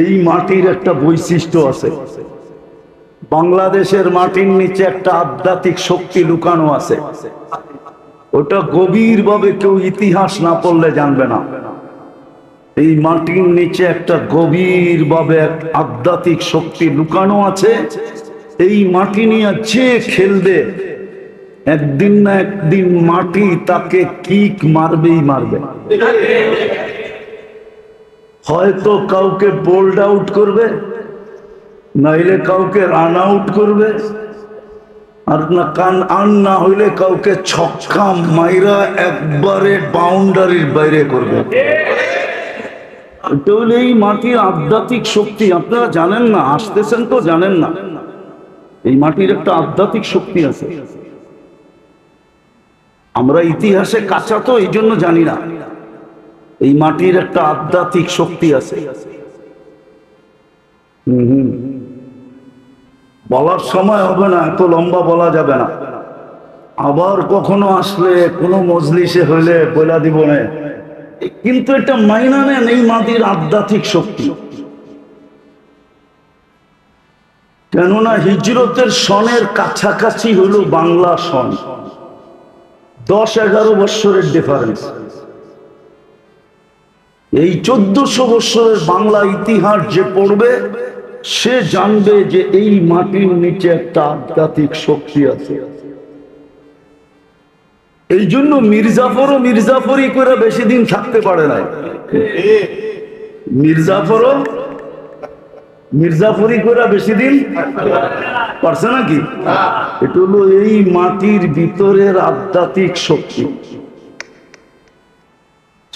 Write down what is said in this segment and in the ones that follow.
এই মাটির একটা বৈশিষ্ট্য আছে। বাংলাদেশের মাটির নিচে একটা আধ্যাত্মিক শক্তি লুকানো আছে। ওটা গভীরভাবে কেউ ইতিহাস না পড়লে জানবে না। এই মাটির নিচে একটা গভীরভাবে এক আধ্যাত্মিক শক্তি লুকানো আছে। এই মাটি নিয়ে যে খেলবে, একদিন না একদিন মাটি তাকে কিক মারবেই মারবে। হয়তো কাউকে বোল্ড আউট করবে, নাইলে কাউকে রান আউট করবে, আর না কান আন না হইলে কাউকে ছক্কা মাইরা একবারে বাউন্ডারির বাইরে করবে। এটা এই মাটির আধ্যাত্মিক শক্তি, আপনারা জানেন না, আসতেছেন তো জানেন না। এই মাটির একটা আধ্যাত্মিক শক্তি আছে। আমরা ইতিহাসে কাঁচা তো এই জন্য জানি না। এই মাটির একটা আধ্যাত্মিক শক্তি আছে। বলার সময় হবে না, এত লম্বা বলা যাবে না। আবার কখনো আসলে কোনো মজলিসে হইলে বলা দিব না। কিন্তু এটা মাইনা নেন এই মাটির আধ্যাত্মিক শক্তি। কেননা হিজরতের সনের কাছাকাছি হলো বাংলা সন। দশ এগারো বৎসরের ডিফারেন্স এই চোদ্দশো বৎসরের বাংলা ইতিহাস যে পড়বে, সে জানবে যে এই মাটির নিচে একটা আধ্যাত্মিক শক্তি আছে। এই জন্য মির্জাফরও মির্জাফরই করে বেশি দিন থাকতে পারে না মির্জাফরও মির্জাফরি করে বেশি দিন পারছে নাকি? এটা হলো এই মাটির ভিতরের আধ্যাত্মিক শক্তি।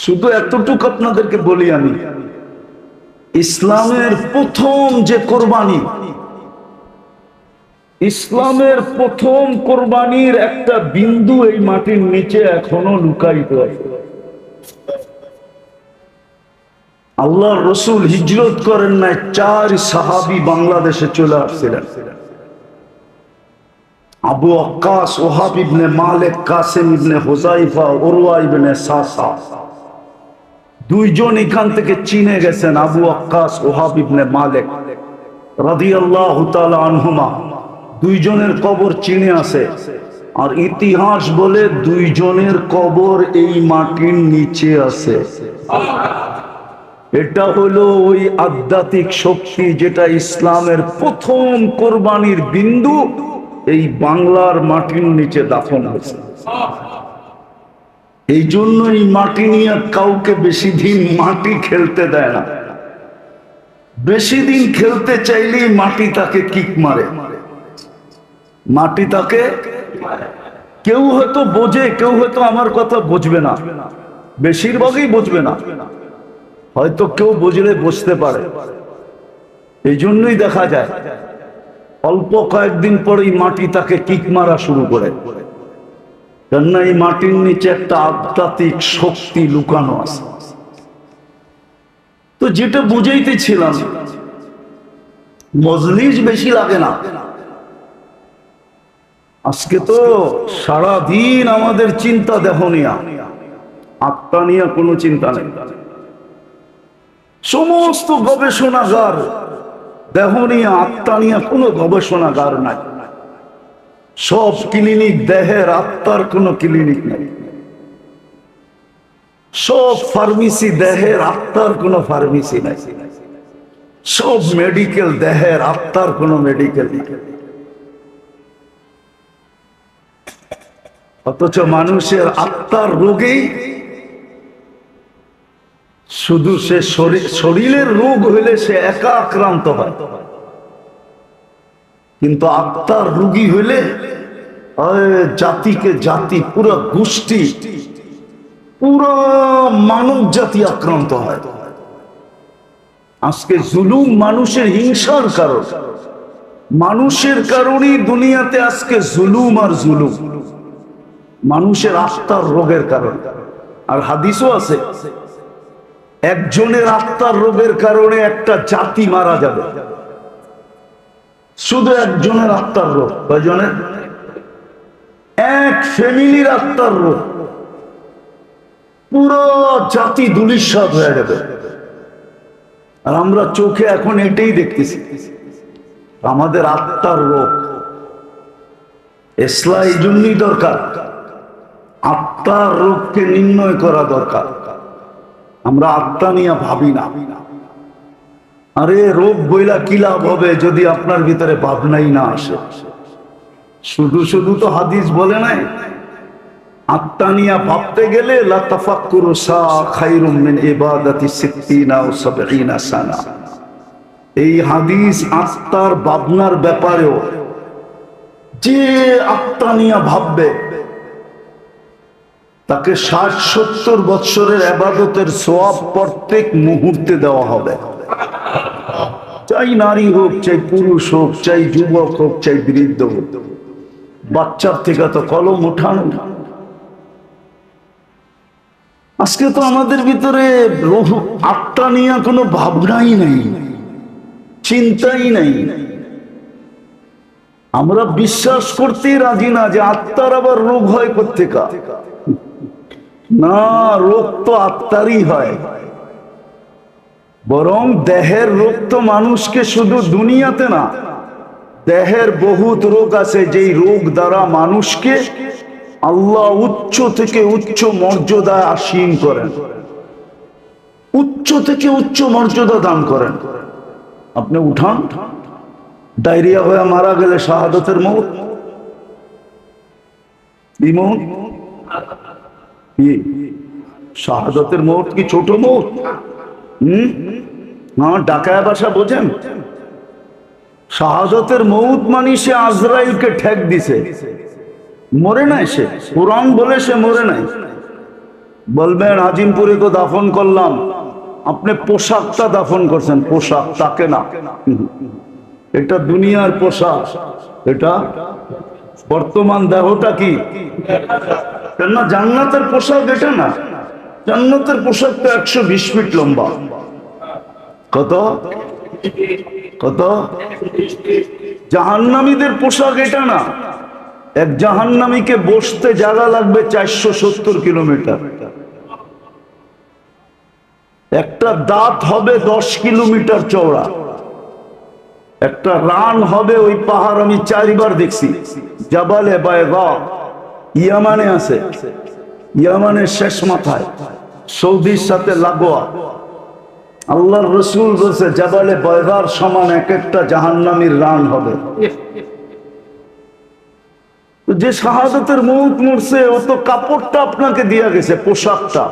শুধু এতটুকু আপনাদেরকে বলি আমি, ইসলামের প্রথম যে কোরবানি, ইসলামের প্রথম কোরবানির একটা বিন্দু এই মাটির নিচে এখনও লুকায়িত আছে। আল্লাহ রসুল হিজরত করেন নাই, চার সাহাবি বাংলাদেশে চলে আসছিলেন। আবু আক্কাস, ওহাব ইবনে মালিক, কাসেম ইবনে হুজাইফা ওরওয়া ইবনে সাসা। দুইজন এখান থেকে চিনে গেছেন, আবু আক্কাস, ওহাব ইবনে মালিক রাদিয়াল্লাহু দুইজনের কবর চিনে আছে। আর ইতিহাস বলে দুইজনের কবর এই মাটির নিচে আছে। এটা হলো ওই আধ্যাত্মিক শক্তি যেটা ইসলামের প্রথম কোরবানির বিন্দু, এই বাংলার মাটির নিচে দাফন হয়েছে। এই জন্য এই মাটি নিয়ে কাউকে বেশি দিন মাটি খেলতে দেয় না। বেশি দিন খেলতে চাইলেই মাটি তাকে কিক মারে। মাটি তাকে কেউ হয়তো বোঝে, কেউ হয়তো আমার কথা বুঝবে না। বেশিরভাগই বুঝবে না। হয়তো কেউ বুঝলে বুঝতে পারে। এই জন্যই দেখা যায়, অল্প কয়েকদিন পরেই মাটি তাকে কিক মারা শুরু করে। কেননা এই মাটির নিচে একটা আধ্যাত্মিক শক্তি লুকানো আছে। তো যেটা বুঝাইতেছিলাম, মজলিস বেশি লাগে না। আজকে তো সারা দিন আমাদের চিন্তা দেহ নিয়া আত্মা নিয়ে কোনো চিন্তা নেই। সমস্ত গবেষণাগার দেহ নিয়ে, আত্মা নিয়ে কোনো গবেষণাগার নাই। সব ক্লিনিক, দেহের আত্মার কোনো ক্লিনিক নাই। সব ফার্মেসি, দেহের আত্মার কোনো ফার্মেসি নাই। সব মেডিকেল, দেহের আত্মার কোনো মেডিকেল অথচ মানুষের আত্মার রোগেই শুধু সে শরীর- শরীরের রোগ হইলে সে একা আক্রান্ত হয়। কিন্তু আত্মার রোগী হইলে জাতিকে জাতি, পুরো গোষ্ঠী, পুরো মানব জাতি আক্রান্ত হয়। আজকে জুলুম মানুষের হিংসার কারণ। মানুষের কারণেই দুনিয়াতে আজকে জুলুম আর জুলুম। মানুষের আত্মার রোগের কারণ। আর হাদিসও আছে, একজনের আত্মার রোগের কারণে একটা জাতি মারা যাবে। শুধু একজনের আত্মার রোগ, কয়জনের? ফ্যামিলির আত্মার রোগ পুরো জাতি দুলিশ্বাদ হয়ে যাবে। আর আমরা চোখে এখন এটাই দেখতেছি। আমাদের আত্মার রোগ এসলা এই জন্যই দরকার। আত্মার রোগকে নির্ণয় করা দরকার। আমরা আত্মা নিয়ে ভাবি না। আরে রোগ বইলা কি লাভ হবে যদি আপনার ভিতরে ভাবনাই না আসে? শুধু শুধু তো হাদিস বলে নাই। আত্মা নিয়ে ভাবতে গেলে এই হাদিস আত্মার ভাবনার ব্যাপারেও যে আত্মা নিয়ে ভাববে, তাকে ষাট সত্তর বৎসরের আবাদতের সোয়াব প্রত্যেক মুহূর্তে দেওয়া হবে। চাই নারী হোক, চাই পুরুষ হোক, চাই যুবক হোক, চাই বৃদ্ধ হোক। বাচ্চার থেকে তো কলম উঠানো। আজকে তো আমাদের ভিতরে আত্মা নিয়ে কোনো ভাবনাই নাই, চিন্তাই নাই। আমরা বিশ্বাস করতেই রাজি না যে আত্মার আবার রোগ হয় কোথেকা না, রোগ তো আত্মারই হয়। বরং দেহের রোগ তো মানুষকে শুধু দুনিয়াতে না দেহের বহুত রোগ আছে, যেই রোগ দ্বারা মানুষকে আল্লাহ উচ্চ থেকে উচ্চ মর্যাদা আসীন করেন। উচ্চ থেকে উচ্চ মর্যাদা দান করেন। আপনি উঠান, ডায়রিয়া হয়ে মারা গেলে শাহাদতের মৌত। শাহাদতের মৌত কি ছোট মৌত? হম? হ্যাঁ ডাকায় বাসা বোঝেন? শাহাদতের মৌত মানি সে আজরাইলকে ঠেক দিছে। মরে নাই সে? কোরআন বলে সে মরে নাই। বলবেন, আজিমপুরে তো দাফন করলাম। আপনি পোশাকটা দাফন করছেন। পোশাক তাকে না। এটা দুনিয়ার পোশাক। এটা বর্তমান দেহটা কি? না জান্নাতের পোশাক এটা না। জান্নাতের পোশাক তো একশো বিশ ফিট লম্বা। কত? কত? জাহান্নামীদের পোশাক এটা না। এক জাহান্নামীকে বসতে জায়গা লাগবে চারশো সত্তর কিলোমিটার। একটা দাঁত হবে দশ কিলোমিটার চওড়া। একটা রান হবে ওই পাহাড় আমি চারিবার দেখছি। জাবালে বায়গা ইয়ামানে আছে। ইয়ামানের শেষ মাথায়। সৌদির সাথে লাগোয়া। আল্লাহর রসুল বলছে, জাবালে বয়দার সমান এক একটা জাহান্নামীর রান হবে। যে শাহাদতের মুখ মরছে, ও তো কাপড়টা আপনাকে দিয়া গেছে, পোশাকটা।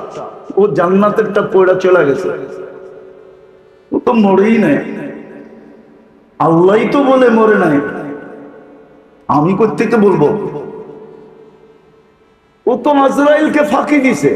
ও জান্নাতেরটা পয়ড়া চলে গেছে। ও তো মরেই নাই। আল্লাহ তো বলে মরে নাই। আমি কোথেকে বলব? ও তো আজরাইলকে ফাঁকি দিছে।